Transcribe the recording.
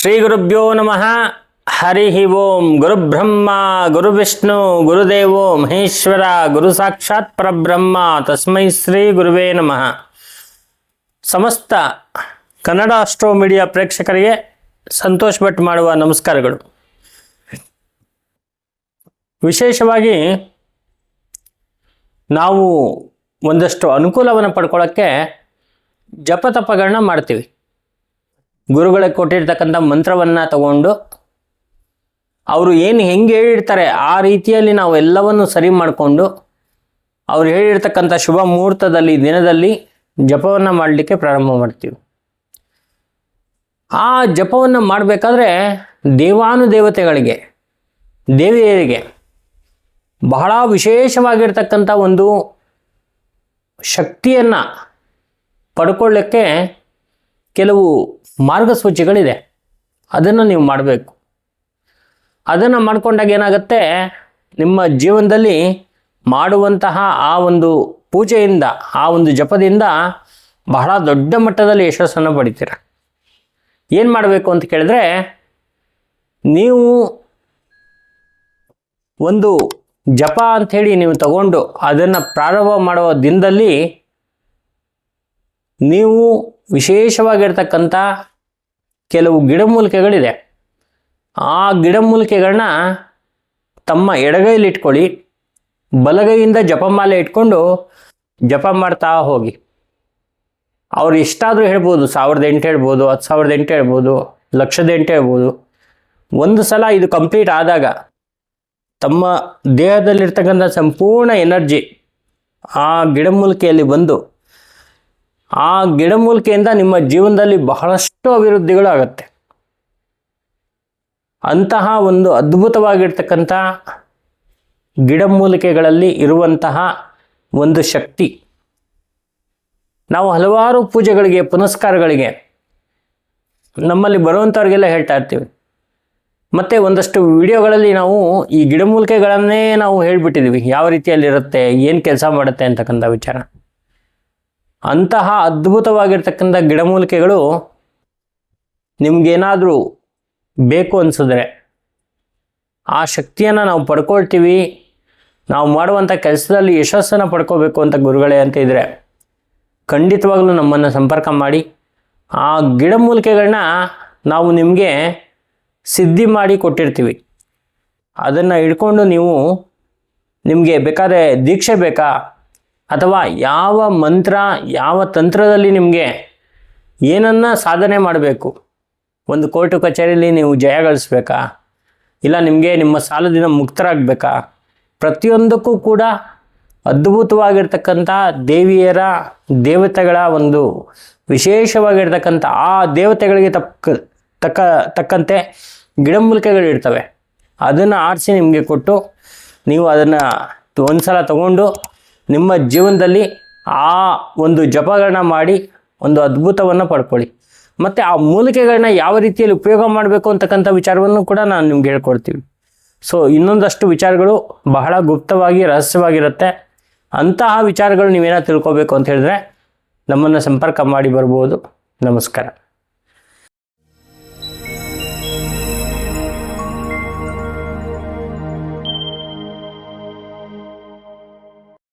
ಶ್ರೀ ಗುರುಭ್ಯೋ ನಮಃ. ಹರಿ ಓಂ. ಗುರುಬ್ರಹ್ಮ, ಗುರುವಿಷ್ಣು, ಗುರುದೇವೋ ಮಹೇಶ್ವರ ಗುರು ಸಾಕ್ಷಾತ್ ಪರಬ್ರಹ್ಮ. ತಸ್ಮೈ ಶ್ರೀ ಗುರುವೇ ನಮಃ. ಸಮಸ್ತ ಕನ್ನಡ ಅಸ್ಟ್ರೋ ಮೀಡಿಯಾ ಪ್ರೇಕ್ಷಕರಿಗೆ ಸಂತೋಷ್ ಭಟ್ ಮಾಡುವ ನಮಸ್ಕಾರಗಳು. ವಿಶೇಷವಾಗಿ ನಾವು ಒಂದಷ್ಟು ಅನುಕೂಲವನ್ನು ಪಡ್ಕೊಳ್ಳೋಕ್ಕೆ ಜಪತಪಗಳನ್ನ ಮಾಡ್ತೀವಿ. ಗುರುಗಳಿಗೆ ಕೊಟ್ಟಿರ್ತಕ್ಕಂಥ ಮಂತ್ರವನ್ನು ತಗೊಂಡು ಅವರು ಏನು ಹೆಂಗೆ ಹೇಳಿರ್ತಾರೆ ಆ ರೀತಿಯಲ್ಲಿ ನಾವು ಎಲ್ಲವನ್ನು ಸರಿ ಮಾಡಿಕೊಂಡು ಅವ್ರು ಹೇಳಿರ್ತಕ್ಕಂಥ ಶುಭ ಮುಹೂರ್ತದಲ್ಲಿ, ದಿನದಲ್ಲಿ ಜಪವನ್ನು ಮಾಡಲಿಕ್ಕೆ ಪ್ರಾರಂಭ ಮಾಡ್ತೀವಿ. ಆ ಜಪವನ್ನು ಮಾಡಬೇಕಾದ್ರೆ ದೇವಾನುದೇವತೆಗಳಿಗೆ, ದೇವಿಯರಿಗೆ ಬಹಳ ವಿಶೇಷವಾಗಿರ್ತಕ್ಕಂಥ ಒಂದು ಶಕ್ತಿಯನ್ನು ಪಡ್ಕೊಳ್ಳೋಕ್ಕೆ ಕೆಲವು ಮಾರ್ಗಸೂಚಿಗಳಿದೆ. ಅದನ್ನು ನೀವು ಮಾಡಬೇಕು. ಅದನ್ನು ಮಾಡ್ಕೊಂಡಾಗ ಏನಾಗುತ್ತೆ? ನಿಮ್ಮ ಜೀವನದಲ್ಲಿ ಮಾಡುವಂತಹ ಆ ಒಂದು ಪೂಜೆಯಿಂದ, ಆ ಒಂದು ಜಪದಿಂದ ಬಹಳ ದೊಡ್ಡ ಮಟ್ಟದಲ್ಲಿ ಯಶಸ್ಸನ್ನು ಪಡಿತೀರ. ಏನು ಮಾಡಬೇಕು ಅಂತ ಕೇಳಿದ್ರೆ, ನೀವು ಒಂದು ಜಪ ಅಂಥೇಳಿ ನೀವು ತಗೊಂಡು ಅದನ್ನು ಪ್ರಾರಂಭ ಮಾಡುವ ದಿನದಲ್ಲಿ ನೀವು ವಿಶೇಷವಾಗಿರ್ತಕ್ಕಂಥ ಕೆಲವು ಗಿಡಮೂಲಿಕೆಗಳಿದೆ. ಆ ಗಿಡಮೂಲಿಕೆಗಳನ್ನ ತಮ್ಮ ಎಡಗೈಲಿ ಇಟ್ಕೊಳ್ಳಿ, ಬಲಗೈಯಿಂದ ಜಪಮಾಲೆ ಇಟ್ಕೊಂಡು ಜಪ ಮಾಡ್ತಾ ಹೋಗಿ. ಅವ್ರು ಎಷ್ಟಾದರೂ ಹೇಳ್ಬೋದು, ಸಾವಿರದ ಎಂಟು ಹೇಳ್ಬೋದು, ಹತ್ತು ಸಾವಿರದ ಎಂಟು ಹೇಳ್ಬೋದು, ಲಕ್ಷದ ಎಂಟು ಹೇಳ್ಬೋದು. ಒಂದು ಸಲ ಇದು ಕಂಪ್ಲೀಟ್ ಆದಾಗ ತಮ್ಮ ದೇಹದಲ್ಲಿರ್ತಕ್ಕಂಥ ಸಂಪೂರ್ಣ ಎನರ್ಜಿ ಆ ಗಿಡಮೂಲಿಕೆಯಲ್ಲಿ ಬಂದು ಆ ಗಿಡಮೂಲಿಕೆಯಿಂದ ನಿಮ್ಮ ಜೀವನದಲ್ಲಿ ಬಹಳಷ್ಟು ಅಭಿವೃದ್ಧಿಗಳು ಆಗುತ್ತೆ ಅಂತಹ ಒಂದು ಅದ್ಭುತವಾಗಿರ್ತಕ್ಕಂಥ ಗಿಡಮೂಲಿಕೆಗಳಲ್ಲಿ ಇರುವಂತಹ ಒಂದು ಶಕ್ತಿ. ನಾವು ಹಲವಾರು ಪೂಜೆಗಳಿಗೆ, ಪುನಸ್ಕಾರಗಳಿಗೆ ನಮ್ಮಲ್ಲಿ ಬರುವಂಥವ್ರಿಗೆಲ್ಲ ಹೇಳ್ತಾ ಇರ್ತೀವಿ. ಮತ್ತು ಒಂದಷ್ಟು ವಿಡಿಯೋಗಳಲ್ಲಿ ನಾವು ಈ ಗಿಡಮೂಲಿಕೆಗಳನ್ನೇ ನಾವು ಹೇಳಿಬಿಟ್ಟಿದ್ದೀವಿ. ಯಾವ ರೀತಿಯಲ್ಲಿರುತ್ತೆ, ಏನು ಕೆಲಸ ಮಾಡುತ್ತೆ ಅಂತಕ್ಕಂಥ ವಿಚಾರ. ಅಂತಹ ಅದ್ಭುತವಾಗಿರ್ತಕ್ಕಂಥ ಗಿಡಮೂಲಿಕೆಗಳು ನಿಮಗೇನಾದರೂ ಬೇಕು ಅನಿಸಿದ್ರೆ ಆ ಶಕ್ತಿಯನ್ನು ನಾವು ಪಡ್ಕೊಳ್ತೀವಿ. ನಾವು ಮಾಡುವಂಥ ಕೆಲಸದಲ್ಲಿ ಯಶಸ್ಸನ್ನು ಪಡ್ಕೋಬೇಕು ಅಂತ ಗುರುಗಳೇ ಅಂತ ಇದ್ದರೆ ಖಂಡಿತವಾಗ್ಲೂ ನಮ್ಮನ್ನು ಸಂಪರ್ಕ ಮಾಡಿ. ಆ ಗಿಡಮೂಲಿಕೆಗಳನ್ನ ನಾವು ನಿಮಗೆ ಸಿದ್ಧಿ ಮಾಡಿ ಕೊಟ್ಟಿರ್ತೀವಿ. ಅದನ್ನು ಹಿಡ್ಕೊಂಡು ನೀವು ನಿಮಗೆ ಬೇಕಾದ್ರೆ ದೀಕ್ಷೆ ಬೇಕಾ? ಅಥವಾ ಯಾವ ಮಂತ್ರ, ಯಾವ ತಂತ್ರದಲ್ಲಿ ನಿಮಗೆ ಏನನ್ನ ಸಾಧನೆ ಮಾಡಬೇಕು? ಒಂದು ಕೋರ್ಟು ಕಚೇರಿಯಲ್ಲಿ ನೀವು ಜಯ ಗಳಿಸ್ಬೇಕಾ? ಇಲ್ಲ ನಿಮಗೆ ನಿಮ್ಮ ಸಾಲದಿಂದ ಮುಕ್ತರಾಗಬೇಕಾ? ಪ್ರತಿಯೊಂದಕ್ಕೂ ಕೂಡ ಅದ್ಭುತವಾಗಿರ್ತಕ್ಕಂಥ ದೇವಿಯರ ದೇವತೆಗಳ ಒಂದು ವಿಶೇಷವಾಗಿರ್ತಕ್ಕಂಥ ಆ ದೇವತೆಗಳಿಗೆ ತಕ್ಕ ತಕ್ಕ, ತಕ್ಕಂತೆ ಗಿಡಮೂಲಿಕೆಗಳು ಇರ್ತವೆ. ಅದನ್ನು ಆರಿಸಿ ನಿಮಗೆ ಕೊಟ್ಟು ನೀವು ಅದನ್ನು ಒಂದು ಸಲ ತಗೊಂಡು ನಿಮ್ಮ ಜೀವನದಲ್ಲಿ ಆ ಒಂದು ಜಪಗಳನ್ನ ಮಾಡಿ ಒಂದು ಅದ್ಭುತವನ್ನು ಪಡ್ಕೊಳ್ಳಿ. ಮತ್ತು ಆ ಮೂಲಿಕೆಗಳನ್ನ ಯಾವ ರೀತಿಯಲ್ಲಿ ಉಪಯೋಗ ಮಾಡಬೇಕು ಅಂತಕ್ಕಂಥ ವಿಚಾರವನ್ನು ಕೂಡ ನಾನು ನಿಮ್ಗೆ ಹೇಳ್ಕೊಡ್ತೀವಿ ಸೊ ಇನ್ನೊಂದಷ್ಟು ವಿಚಾರಗಳು ಬಹಳ ಗುಪ್ತವಾಗಿ, ರಹಸ್ಯವಾಗಿರುತ್ತೆ. ಅಂತಹ ವಿಚಾರಗಳು ನೀವೇನೋ ತಿಳ್ಕೊಬೇಕು ಅಂತ ಹೇಳಿದ್ರೆ ನಮ್ಮನ್ನು ಸಂಪರ್ಕ ಮಾಡಿ ಬರ್ಬೋದು. ನಮಸ್ಕಾರ.